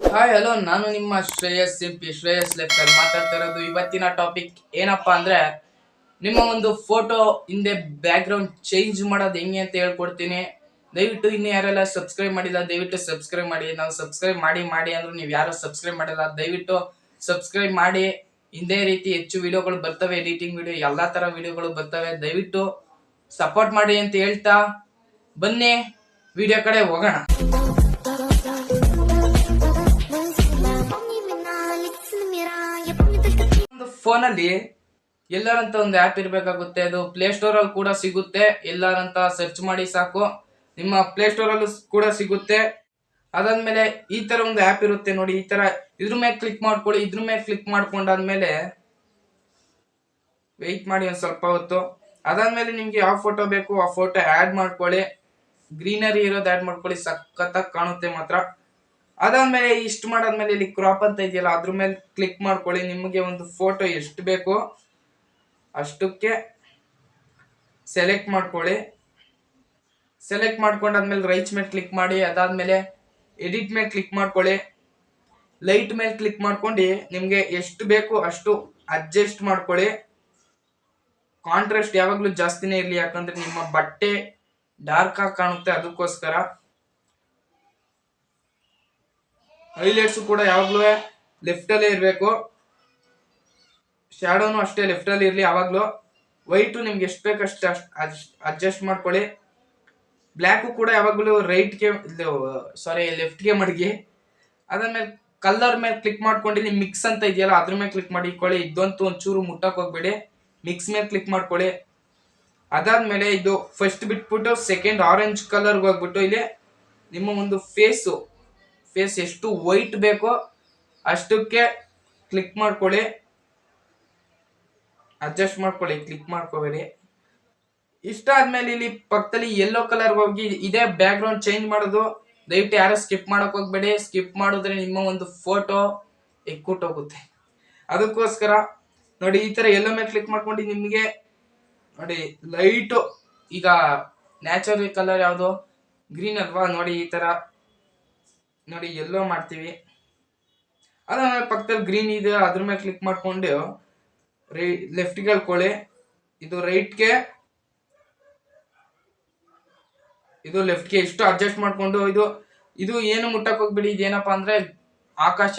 Hi hello ನಾನು ನಿಮ್ಮ ಶ್ರೇಯಸ್ ಸಿಂಪಿ ಶ್ರೇಯಸ್ ಲೆಫ್ಟಲ್ ಮಾತಾಡ್ತಾ ಇರೋದು ಇವತ್ತಿನ ಟಾಪಿಕ್ ಏನಪ್ಪಾ ಅಂದ್ರೆ, ನಿಮ್ಮ ಒಂದು ಫೋಟೋ ಹಿಂದೆ ಬ್ಯಾಕ್ಗ್ರೌಂಡ್ ಚೇಂಜ್ ಮಾಡೋದು ಹೆಂಗೆ ಅಂತ ಹೇಳ್ಕೊಡ್ತೀನಿ. ದಯವಿಟ್ಟು ಇನ್ನು ಯಾರೆಲ್ಲ ಸಬ್ಸ್ಕ್ರೈಬ್ ಮಾಡಿಲ್ಲ, ದಯವಿಟ್ಟು ಸಬ್ಸ್ಕ್ರೈಬ್ ಮಾಡಿ. ನಾವು ಸಬ್ಸ್ಕ್ರೈಬ್ ಮಾಡಿ ಮಾಡಿ ಅಂದ್ರೆ ನೀವು ಯಾರು ಸಬ್ಸ್ಕ್ರೈಬ್ ಮಾಡಿಲ್ಲ. ದಯವಿಟ್ಟು ಸಬ್ಸ್ಕ್ರೈಬ್ ಮಾಡಿ. ಇದೇ ರೀತಿ ಹೆಚ್ಚು ವಿಡಿಯೋಗಳು ಬರ್ತವೆ ಎಡಿಟಿಂಗ್ ವಿಡಿಯೋ ಎಲ್ಲಾ ತರ ವಿಡಿಯೋಗಳು ಬರ್ತವೆ. ದಯವಿಟ್ಟು ಸಪೋರ್ಟ್ ಮಾಡಿ ಅಂತ ಹೇಳ್ತಾ ಬನ್ನಿ. ವಿಡಿಯೋ ಕಡೆ ಹೋಗೋಣ. ಫೋನಲ್ಲಿ ಎಲ್ಲರಂತ ಒಂದು ಆ್ಯಪ್ ಇರಬೇಕಾಗುತ್ತೆ. ಅದು ಪ್ಲೇ ಸ್ಟೋರಲ್ಲಿ ಕೂಡ ಸಿಗುತ್ತೆ. ಎಲ್ಲರಂತ ಸರ್ಚ್ ಮಾಡಿ ಸಾಕು. ನಿಮ್ಮ ಪ್ಲೇಸ್ಟೋರಲ್ಲೂ ಕೂಡ ಸಿಗುತ್ತೆ. ಅದಾದಮೇಲೆ ಈ ಥರ ಒಂದು ಆ್ಯಪ್ ಇರುತ್ತೆ ನೋಡಿ. ಈ ಥರ ಇದ್ರ ಮೇಲೆ ಕ್ಲಿಕ್ ಮಾಡ್ಕೊಳ್ಳಿ. ಇದ್ರ ಮೇಲೆ ಕ್ಲಿಕ್ ಮಾಡ್ಕೊಂಡಾದ್ಮೇಲೆ ವೆಯ್ಟ್ ಮಾಡಿ ಒಂದು ಸ್ವಲ್ಪ ಹೊತ್ತು. ಅದಾದಮೇಲೆ ನಿಮಗೆ ಯಾವ ಫೋಟೋ ಬೇಕು ಆ ಫೋಟೋ ಆ್ಯಡ್ ಮಾಡ್ಕೊಳ್ಳಿ. ಗ್ರೀನರಿ ಇರೋದು ಆ್ಯಡ್ ಮಾಡ್ಕೊಳ್ಳಿ. ಸಖತ್ತಾಗಿ ಕಾಣುತ್ತೆ ಮಾತ್ರ. ಅದಾದ್ಮೇಲೆ ಇಷ್ಟು ಮಾಡಾದ್ಮೇಲೆ ಇಲ್ಲಿ ಕ್ರಾಪ್ ಅಂತ ಇದೆಯಲ್ಲ, ಅದ್ರ ಮೇಲೆ ಕ್ಲಿಕ್ ಮಾಡ್ಕೊಳ್ಳಿ, ನಿಮಗೆ ಒಂದು ಫೋಟೋ ಎಷ್ಟು ಬೇಕು ಅಷ್ಟಕ್ಕೆ ಸೆಲೆಕ್ಟ್ ಮಾಡ್ಕೊಳ್ಳಿ. ಸೆಲೆಕ್ಟ್ ಮಾಡ್ಕೊಂಡಾದ್ಮೇಲೆ ರೈಟ್ ಮೇಲೆ ಕ್ಲಿಕ್ ಮಾಡಿ, ಅದಾದ್ಮೇಲೆ ಎಡಿಟ್ ಮೇಲೆ ಕ್ಲಿಕ್ ಮಾಡ್ಕೊಳ್ಳಿ. ಲೈಟ್ ಮೇಲೆ ಕ್ಲಿಕ್ ಮಾಡ್ಕೊಂಡು ನಿಮಗೆ ಎಷ್ಟು ಬೇಕು ಅಷ್ಟು ಅಡ್ಜಸ್ಟ್ ಮಾಡ್ಕೊಳ್ಳಿ. ಕಾಂಟ್ರಾಸ್ಟ್ ಯಾವಾಗಲೂ ಜಾಸ್ತಿನೇ ಇರಲಿ, ಯಾಕಂದ್ರೆ ನಿಮ್ಮ ಬಟ್ಟೆ ಡಾರ್ಕ್ ಆಗಿ ಕಾಣುತ್ತೆ, ಅದಕ್ಕೋಸ್ಕರ. ಹೈಲೈಟ್ಸ್ ಕೂಡ ಯಾವಾಗಲೂ ಲೆಫ್ಟಲ್ಲೇ ಇರಬೇಕು. ಶ್ಯಾಡೋನು ಅಷ್ಟೇ ಲೆಫ್ಟಲ್ಲಿ ಇರಲಿ ಯಾವಾಗಲೂ. ವೈಟು ನಿಮ್ಗೆ ಎಷ್ಟು ಬೇಕು ಅಷ್ಟು ಅಡ್ಜಸ್ಟ್ ಮಾಡ್ಕೊಳ್ಳಿ. ಬ್ಲ್ಯಾಕು ಕೂಡ ಯಾವಾಗಲೂ ರೈಟ್ಗೆ ಸಾರಿ ಲೆಫ್ಟ್ಗೆ ಮಡಗಿ. ಅದಾದ್ಮೇಲೆ ಕಲರ್ ಮೇಲೆ ಕ್ಲಿಕ್ ಮಾಡ್ಕೊಂಡು ನಿಮ್ ಮಿಕ್ಸ್ ಅಂತ ಇದೆಯಲ್ಲ, ಅದ್ರ ಮೇಲೆ ಕ್ಲಿಕ್ ಮಾಡಿ ಇಟ್ಕೊಳ್ಳಿ ಇದಂತೂ ಒಂಚೂರು ಮುಟ್ಟಕ್ ಹೋಗ್ಬೇಡಿ. ಮಿಕ್ಸ್ ಮೇಲೆ ಕ್ಲಿಕ್ ಮಾಡ್ಕೊಳ್ಳಿ. ಅದಾದ್ಮೇಲೆ ಇದು ಫಸ್ಟ್ ಬಿಟ್ಬಿಟ್ಟು ಸೆಕೆಂಡ್ ಆರೆಂಜ್ ಕಲರ್ಗೆ ಹೋಗ್ಬಿಟ್ಟು ಇಲ್ಲಿ ನಿಮ್ಮ ಒಂದು ಫೇಸು ಫೇಸ್ ಎಷ್ಟು ವೈಟ್ ಬೇಕೋ ಅಷ್ಟಕ್ಕೆ ಕ್ಲಿಕ್ ಮಾಡ್ಕೊಳ್ಳಿ. ಅಡ್ಜಸ್ಟ್ ಮಾಡ್ಕೊಳ್ಳಿ ಕ್ಲಿಕ್ ಮಾಡ್ಕೋಬೇಡಿ. ಇಷ್ಟ ಆದ್ಮೇಲೆ ಇಲ್ಲಿ ಪಕ್ಕದಲ್ಲಿ ಯೆಲ್ಲೋ ಕಲರ್ ಹೋಗಿ ಇದೇ ಬ್ಯಾಕ್ ಗ್ರೌಂಡ್ ಚೇಂಜ್ ಮಾಡೋದು. ದಯವಿಟ್ಟು ಯಾರು ಸ್ಕಿಪ್ ಮಾಡಕ್ ಹೋಗ್ಬೇಡಿ. ಸ್ಕಿಪ್ ಮಾಡಿದ್ರೆ ನಿಮ್ಮ ಒಂದು ಫೋಟೋ ಹೋಗುತ್ತೆ. ಅದಕ್ಕೋಸ್ಕರ ನೋಡಿ, ಈ ತರ ಎಲ್ಲೋ ಮೇಲೆ ಕ್ಲಿಕ್ ಮಾಡ್ಕೊಂಡು ನಿಮಗೆ ನೋಡಿ ಲೈಟು ಈಗ ನ್ಯಾಚುರಲ್ ಕಲರ್ ಯಾವುದು? ಗ್ರೀನ್ ಅಲ್ವಾ? ನೋಡಿ, ಈ ತರ. ನೋಡಿ, ಎಲ್ಲೋ ಮಾಡ್ತೀವಿ. ಅದಾದ್ಮೇಲೆ ಪಕ್ಕದಲ್ಲಿ ಗ್ರೀನ್ ಇದೆ, ಅದ್ರ ಮೇಲೆ ಕ್ಲಿಕ್ ಮಾಡಿಕೊಂಡು ರೈ ಲೆಫ್ಟ್ಗೆ ಹೇಳ್ಕೊಳ್ಳಿ. ಇದು ರೈಟ್ಗೆ ಇದು ಲೆಫ್ಟ್ಗೆ ಇಷ್ಟು ಅಡ್ಜಸ್ಟ್ ಮಾಡಿಕೊಂಡು ಇದು ಇದು ಏನು ಮುಟ್ಟಕ್ಕೆ ಹೋಗ್ಬಿಡಿ, ಇದೇನಪ್ಪ ಅಂದರೆ ಆಕಾಶ.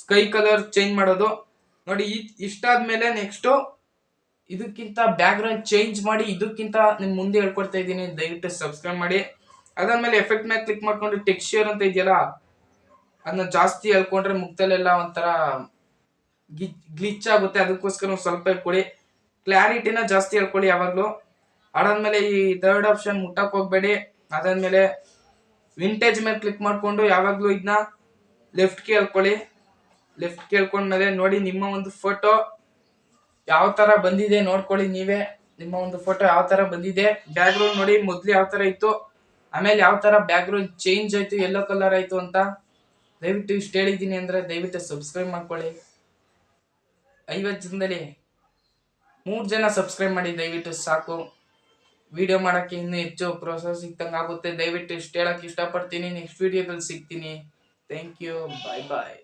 ಸ್ಕೈ ಕಲರ್ ಚೇಂಜ್ ಮಾಡೋದು. ನೋಡಿ, ಈ, ಇಷ್ಟಾದ್ಮೇಲೆ ನೆಕ್ಸ್ಟು ಇದಕ್ಕಿಂತ ಬ್ಯಾಕ್ಗ್ರೌಂಡ್ ಚೇಂಜ್ ಮಾಡಿ, ಇದಕ್ಕಿಂತ ನಿಮ್ಮ ಮುಂದೆ ಹೇಳ್ಕೊಡ್ತಾ ಇದ್ದೀನಿ, ದಯವಿಟ್ಟು ಸಬ್ಸ್ಕ್ರೈಬ್ ಮಾಡಿ. ಅದಾದ್ಮೇಲೆ ಎಫೆಕ್ಟ್ ಮೇಲೆ ಕ್ಲಿಕ್ ಮಾಡ್ಕೊಂಡು ಟೆಕ್ಸ್ಚರ್ ಅಂತ ಇದೆಯಲ್ಲ ಅದನ್ನ ಜಾಸ್ತಿ ಹೇಳ್ಕೊಂಡ್ರೆ ಮುಕ್ತಲೆಲ್ಲ ಒಂಥರ ಗ್ಲಿಚ್ ಆಗುತ್ತೆ. ಅದಕ್ಕೋಸ್ಕರ ಸ್ವಲ್ಪ ಹೇಳ್ಕೊಡಿ ಕ್ಲಾರಿಟಿನ ಜಾಸ್ತಿ ಹೇಳ್ಕೊಳ್ಳಿ ಯಾವಾಗ್ಲೂ. ಅದಾದ್ಮೇಲೆ ಈ ಥರ್ಡ್ ಆಪ್ಷನ್ ಮುಟ್ಟಕ್ ಹೋಗ್ಬೇಡಿ. ಅದಾದ್ಮೇಲೆ ವಿಂಟೇಜ್ ಮೇಲೆ ಕ್ಲಿಕ್ ಮಾಡ್ಕೊಂಡು ಯಾವಾಗ್ಲೂ ಇದನ್ನ ಲೆಫ್ಟ್ ಕೇಳ್ಕೊಳ್ಳಿ ಲೆಫ್ಟ್ ಕೇಳ್ಕೊಂಡ್ಮೇಲೆ ನೋಡಿ ನಿಮ್ಮ ಒಂದು ಫೋಟೋ ಯಾವ ತರ ಬಂದಿದೆ ನೋಡ್ಕೊಳ್ಳಿ ನೀವೇ. ನಿಮ್ಮ ಒಂದು ಫೋಟೋ ಯಾವ ತರ ಬಂದಿದೆ. ಬ್ಯಾಕ್ ಗ್ರೌಂಡ್ ನೋಡಿ ಮೊದ್ಲು ಯಾವ ತರ ಇತ್ತು. ಆಮೇಲೆ ಯಾವ ತರ ಬ್ಯಾಕ್ಗ್ರೌಂಡ್ ಚೇಂಜ್ ಆಯ್ತು ಯೆಲ್ಲೋ ಕಲರ್ ಆಯ್ತು ಅಂತ ದಯವಿಟ್ಟು ಇಷ್ಟು ಹೇಳಿದ್ದೀನಿ ಅಂದ್ರೆ ದಯವಿಟ್ಟು ಸಬ್ಸ್ಕ್ರೈಬ್ ಮಾಡ್ಕೊಳ್ಳಿ. ಐವತ್ತು ಜನದಲ್ಲಿ ಮೂರು ಜನ ಸಬ್ಸ್ಕ್ರೈಬ್ ಮಾಡಿ, ದಯವಿಟ್ಟು ಸಾಕು. ವಿಡಿಯೋ ಮಾಡೋಕ್ಕೆ ಇನ್ನೂ ಹೆಚ್ಚು ಪ್ರೋಸೆಸ್ ಸಿಕ್ತಂಗೆ ಆಗುತ್ತೆ. ದಯವಿಟ್ಟು ಇಷ್ಟು ಹೇಳೋಕ್ಕೆ ಇಷ್ಟಪಡ್ತೀನಿ. ನೆಕ್ಸ್ಟ್ ವಿಡಿಯೋದಲ್ಲಿ ಸಿಗ್ತೀನಿ. Thank you bye bye